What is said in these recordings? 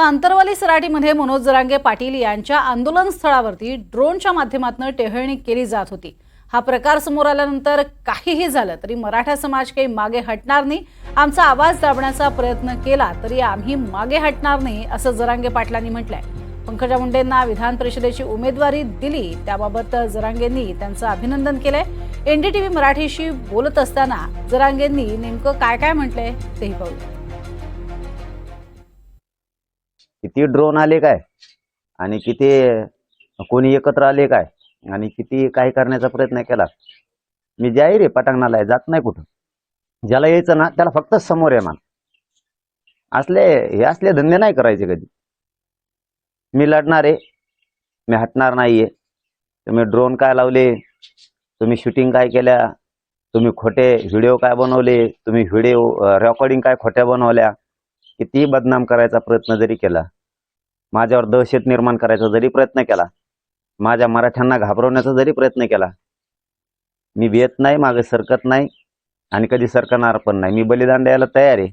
तर अंतरवाली सराटीमध्ये मनोज जरांगे पाटील यांच्या आंदोलन स्थळावरती ड्रोनच्या माध्यमातून टेहळणी केली जात होती. हा प्रकार समोर आल्यानंतर काहीही झालं तरी मराठा समाज काही मागे हटणार नाही. आमचा आवाज दाबण्याचा प्रयत्न केला तरी आम्ही मागे हटणार नाही असं जरांगे पाटलांनी म्हटलंय. पंकजा मुंडेंना विधान परिषदेची उमेदवारी दिली त्याबाबत जरांगेंनी त्यांचं अभिनंदन केलंय. एनडीटीव्ही मराठीशी बोलत असताना जरांगेंनी नेमकं काय काय म्हटलंय तेही पाहूया. किती ड्रोन आले काय? आणि किती कोणी एकत्र आले काय? आणि किती काय करण्याचा प्रयत्न केला? मी जाहीर आहे पटांगणाला आहे, जात नाही कुठं. ज्याला यायचं ना त्याला फक्त समोर आहे मान असले हे असले धंदे नाही करायचे कधी. मी लढणार आहे मी हटणार नाहीये. तुम्ही ड्रोन काय लावले? तुम्ही शूटिंग काय केल्या? तुम्ही खोटे व्हिडिओ काय बनवले? तुम्ही व्हिडिओ रेकॉर्डिंग काय खोट्या बनवल्या? कितीही बदनाम करायचा प्रयत्न जरी केला माझ्यावर दहशत निर्माण करायचा जरी प्रयत्न केला माझ्या मराठ्यांना घाबरवण्याचा जरी प्रयत्न केला मी भेत नाही मागे सरकत नाही आणि कधी सरकणार पण नाही. मी बलिदान द्यायला तयार आहे.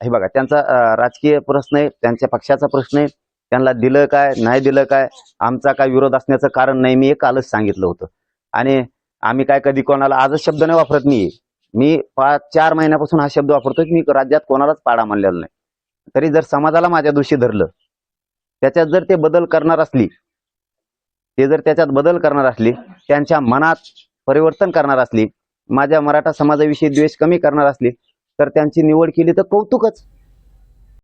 हे बघा त्यांचा राजकीय प्रश्न आहे त्यांच्या पक्षाचा प्रश्न आहे त्यांना दिलं काय नाही दिलं काय आमचा काय विरोध असण्याचं कारण नाही मी हे कालच सांगितलं होतं. आणि आम्ही काय कधी कोणाला आजच शब्द नाही वापरत मी मी पाच चार महिन्यापासून हा शब्द वापरतो की मी राज्यात कोणालाच पाडा मानलेला नाही. तरी जर समाजाला माझ्या दोषी धरलं त्याच्यात जर ते बदल करणार असली ते जर त्याच्यात बदल करणार असली त्यांच्या मनात परिवर्तन करणार असली माझ्या मराठा समाजाविषयी द्वेष कमी करणार असली तर त्यांची निवड केली तर कौतुकच.